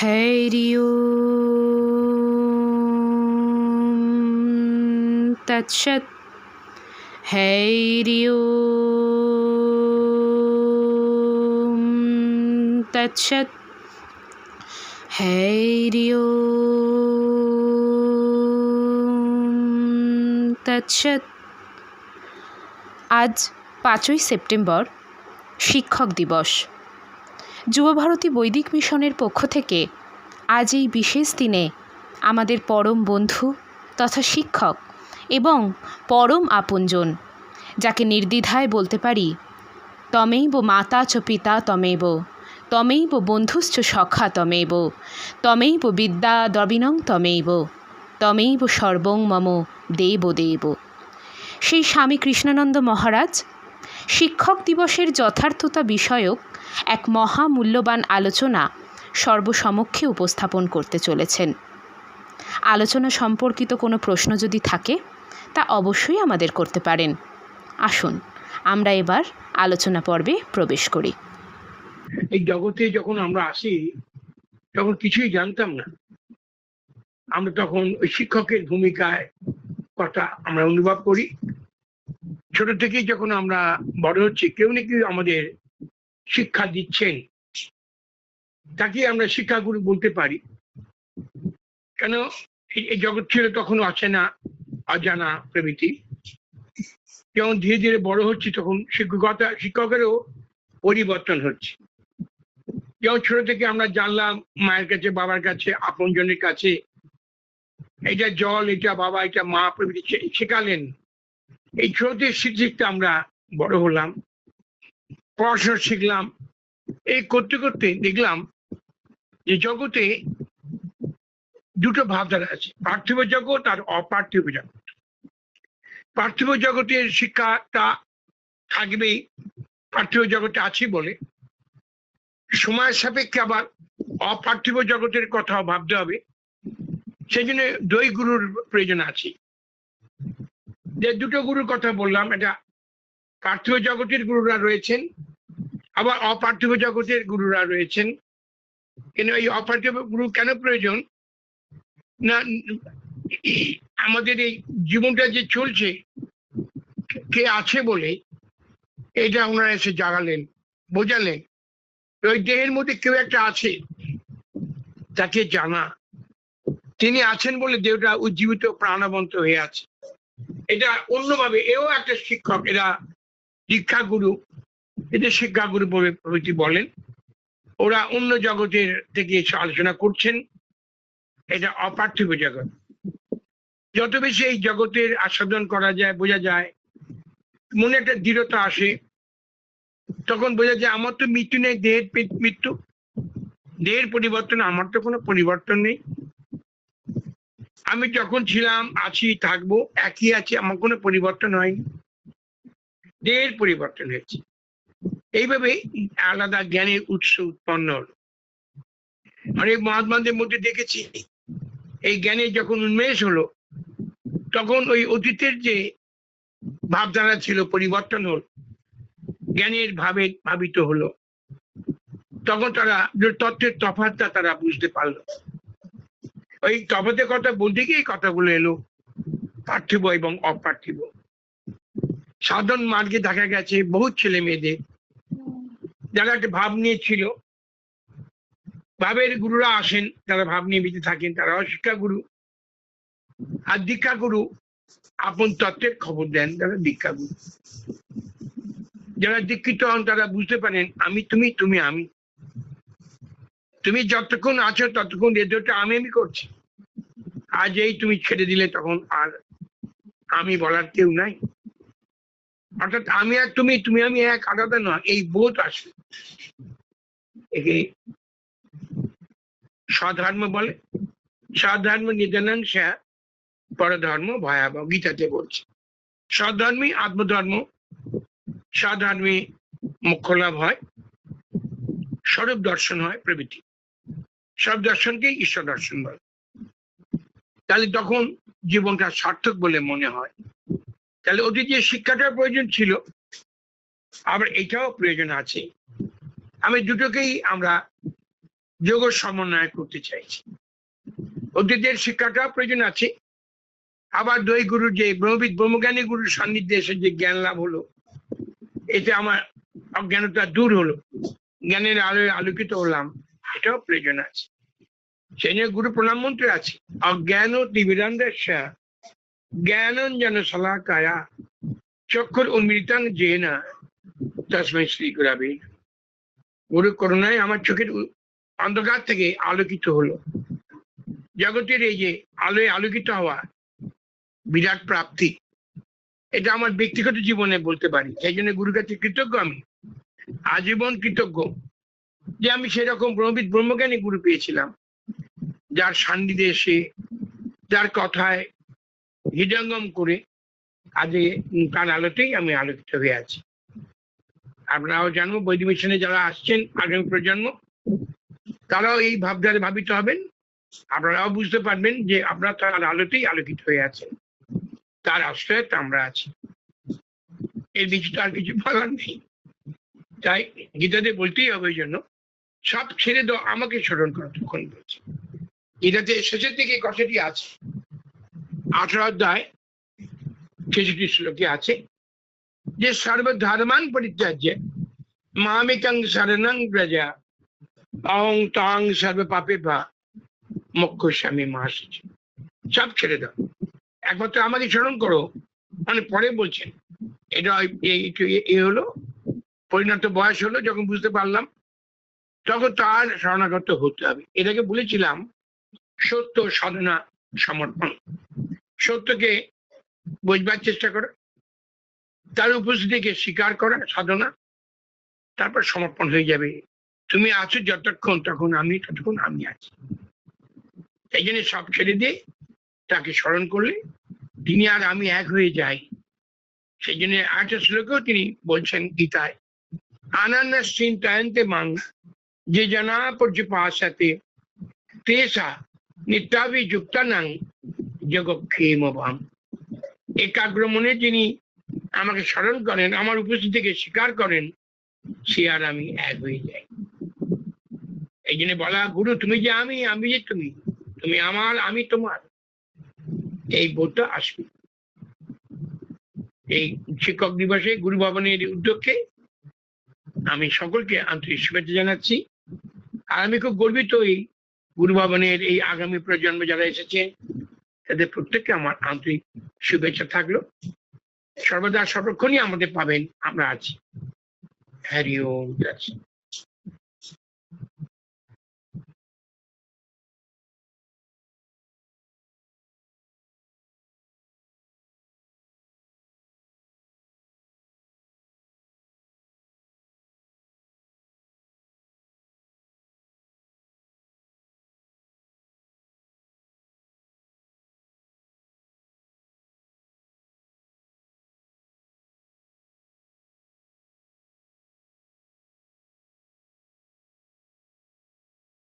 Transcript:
हरि ओम तत्सत् हरि ओम तत्सत् हरि ওম তৎসৎ আজ পাঁচই সেপ্টেম্বর শিক্ষক দিবস যুবভারতী বৈদিক মিশনের পক্ষ থেকে আজ এই বিশেষ দিনে আমাদের পরম বন্ধু তথা শিক্ষক এবং পরম আপনজন, যাকে নির্দ্বিধায় বলতে পারি তমেইব মাতা চ পিতা তমেব তমেইব বন্ধুশ্চ সখা তমেব তমেইব বিদ্যা দ্রবিণং তমেইব তমেইব সর্বং মম দেব দেব। সেই স্বামী কৃষ্ণানন্দ মহারাজ শিক্ষক দিবসের যথার্থতা বিষয়ক এক মহামূল্যবান আলোচনা সর্বসমক্ষে উপস্থাপন করতে চলেছেন। আলোচনা সম্পর্কিত কোনো প্রশ্ন যদি থাকে, তা অবশ্যই আমাদের করতে পারেন। আসুন, আমরা এবার আলোচনা পর্বে প্রবেশ করি। এই জগতে যখন আমরা আসি, তখন কিছুই জানতাম না। আমরা তখন ওই শিক্ষকের ভূমিকায় কথা আমরা অনুভব করি। ছোট থেকেই যখন আমরা বড় হচ্ছি, কেউ না কেউ আমাদের শিক্ষা দিচ্ছেন। তাকে আমরা শিক্ষাগুরু বলতে পারি। কেন? এই- জগৎ ছিল তখন অচেনা অজানা প্রভৃতি। যেমন ধীরে ধীরে বড় হচ্ছে, তখন শিক্ষকতা, শিক্ষকেরও পরিবর্তন হচ্ছে। যেমন ছোট থেকে আমরা জানলাম, মায়ের কাছে, বাবার কাছে, আপনজনের কাছে, এটা জল, এটা বাবা, এটা মা প্রভৃতি শেখালেন। এই ছোটদের শিখতে আমরা বড় হলাম। পড়াশোনা শিখলাম। এই করতে করতে দেখলাম যে জগতে দুটো ভাবধারা আছে, পার্থিব জগৎ আর অপার্থিব জগৎ। পার্থিব জগতের শিক্ষাটা থাকবেই, পার্থিব জগতে আছি বলে। সময়ের সাপেক্ষে আবার অপার্থিব জগতের কথাও ভাবতে হবে। সেই জন্য দুই গুরুর প্রয়োজন আছে। যে দুটো গুরুর কথা বললাম, এটা পার্থিব জগতের গুরুরা রয়েছেন আবার অপার্থিব জগতের গুরুরা রয়েছেন। কিন্তু এই অপার্থিব গুরু কেন প্রয়োজন? না, আমাদের এই জীবনটা যে চলছে, কে আছে বলে, এটা ওনারা এসে জাগালেন বোঝালেন। ওই দেহের মধ্যে কেউ একটা আছে, তাকে জানা। তিনি আছেন বলে দেহটা উজ্জীবিত, প্রাণবন্ত হয়ে আছে। এটা অন্যভাবে এও একটা শিক্ষক, এরা দীক্ষাগুরু এদের শিক্ষাগুরু বলে প্রভৃতি বলেন। ওরা অন্য জগতের থেকে আলোচনা করছেন। এটা অপার্থিব জগৎ। যত বেশি এই জগতের আস্বাদন করা যায়, বোঝা যায়, মনে একটা দৃঢ়তা আসে, তখন বোঝা যায়, আমার তো মৃত্যু নেই, দেহের মৃত্যু। দেহের পরিবর্তন, আমার তো কোনো পরিবর্তন নেই। আমি যখন ছিলাম, আছি, থাকব, একই আছে, আমার কোনো পরিবর্তন হয়নি। দেহের পরিবর্তন হয়েছে। এইভাবে আলাদা জ্ঞানের উৎস উৎপন্ন হলো। অনেক মহাত্মাদের মধ্যে দেখেছি, এই জ্ঞানের যখন উন্মেষ হলো, তখন ওই অতীতের যে ভাবধারা ছিল, পরিবর্তন হলো, জ্ঞানের ভাবে ভাবিত হলো। তখন তারা তত্ত্বের তফাৎটা তারা বুঝতে পারল। ওই তফাতের কথা বলতে গিয়ে কথাগুলো এলো, পার্থিব এবং অপার্থিব। সাধারণ মার্গে দেখা গেছে বহু ছেলে মেয়েদের। যারা একটা ভাব নিয়ে ছিল। ভাবের গুরুরা আসেন যারা ভাব নিয়ে বেঁচে থাকেন। তারাও শিক্ষা গুরু আর দীক্ষা গুরু আপন তত্ত্বের খবর দেন, তারা দীক্ষা গুরু যারা দীক্ষিত হন, তারা বুঝতে পারেন, আমি তুমি তুমি আমি। তুমি যতক্ষণ আছো, ততক্ষণ রেডিওটা আমি আমি করছি। আজ এই তুমি ছেড়ে দিলে তখন আর আমি বলার কেউ নাই। অর্থাৎ আমি আর তুমি তুমি আমি এক, আলাদা নয়, এই বোধ আসে একে স্বধর্ম বলে। স্বধর্ম নিধনন পরধর্ম ভয়াবহ, গীতাতে বলছে। স্বধর্মী আত্মধর্ম, স্বধর্মী মোক্ষ লাভ হয়, স্বরূপ দর্শন হয় প্রভৃতি। সব দর্শনকে ঈশ্বর দর্শন বলে। তাহলে তখন জীবনটা সার্থক বলে মনে হয়। তাহলে ওদের যে শিক্ষাটার প্রয়োজন ছিল, আবার এটাও প্রয়োজন আছে। আমি দুটোকেই আমরা যোগ সমন্বয় করতে চাইছি। অতীতের শিক্ষাটা প্রয়োজন আছে। আবার দই গুরু যে ব্রহ্মবিদ, ব্রহ্মজ্ঞানী গুরুর সান্নিধ্যে এসে যে জ্ঞান লাভ হলো, এতে আমার অজ্ঞানতা দূর হলো। জ্ঞানের আলোয় আলোকিত হলাম, এটাও প্রয়োজন আছে। সেই জন্য গুরু প্রণাম মন্ত্র আছে, অজ্ঞান ও দিবিরান্দাসা জ্ঞানঞ্জন শলাকায়া চক্ষুর উন্মিলিতাং জেন তসময় শ্রী গুরাবে গুরু করুণায় আমার চোখের অন্ধকার থেকে আলোকিত হলো জগতের এই যে আলোয় আলোকিত হওয়া বিরাট প্রাপ্তি এটা আমার ব্যক্তিগত জীবনে বলতে পারি এই জন্য গুরুর কাছে কৃতজ্ঞ আমি। আজীবন কৃতজ্ঞ। যে আমি সেরকম ব্রহ্মবিদ, ব্রহ্মজ্ঞানী গুরু পেয়েছিলাম। যার সান্নিধ্যে এসে, যার কথায় হৃদয়ঙ্গম করে উম তার আলোতেই আমি আলোকিত হয়ে আছি। আপনারাও জানব বৈদিক মিশনে যারা আসছেন আগামী প্রজন্ম, তারাও এই ভাবধারে ভাবিত হবেন। আপনারাও বুঝতে পারবেন যে আপনারা তার আলোতেই আলোকিত হয়ে আছেন। তার আশ্রয়ে আমরা আছি। এর বেশি তো আর কিছু বলার নেই। তাই গীতাতে বলতেই হবে জন্য, সব ছেড়ে দাও, আমাকে স্মরণ করো, তখন বলছে। গীতাতে শেষের দিকে কথাটি আছে। আঠারো অধ্যায় ছেষট্টি শ্লোকে আছে যে সর্বধর্মান পরিত্যাজ্য মামিকং শরণং ব্রজা অং তং সর্ব পাপে বা মুখ্য স্বামী মাসিজ সব ছেড়ে দাও। একমাত্র আমাকে স্মরণ করো। মানে পরে বলছেন। এটা এই হলো, পরিণত বয়স হলো, যখন বুঝতে পারলাম, তখন তার শরণাগত হতে হবে। এটাকে বলেছিলাম সত্য সাধনা সমর্পণ। সত্যকে বুঝবার চেষ্টা করো, তার উপস্থিতিকে স্বীকার করা সাধনা, তারপর সমর্পণ হয়ে যাবে। তুমি আছো যতক্ষণ তখন আমি, ততক্ষণ আমি আছি। এই জন্য সব ছেড়ে দিয়ে তাকে স্মরণ করলে তিনি আর আমি এক হয়ে যাই। সেই জন্য একটা শ্লোকেও তিনি বলছেন গীতায় আনন্দ চিন্তায়ন্তে মাং, যে জনা পর্যপাশাতে তেসা নিত্যাভিযুক্তানাং জগক্ষেম ভাম একাগ্র মনে যিনি আমাকে স্মরণ করেন, আমার উপস্থিতিকে স্বীকার করেন, সে আর আমি এক হয়ে যাই। এই জন্য বলা, গুরু, তুমি যে আমি আমি যে তুমি তুমি আমার, আমি তোমার। এই বোধটা আসবে। এই শিক্ষক দিবসে গুরু ভবনের উদ্যোগকে আমি সকলকে আন্তরিক শুভেচ্ছা জানাচ্ছি। আর আমি খুব গর্বিত এই গুরু ভবনের এই আগামী প্রজন্ম যারা এসেছে তাদের প্রত্যেককে আমার আন্তরিক শুভেচ্ছা থাকল। সর্বদা সর্বক্ষণই আমাদের পাবেন। আমরা আছি। হ্যারি শ্রী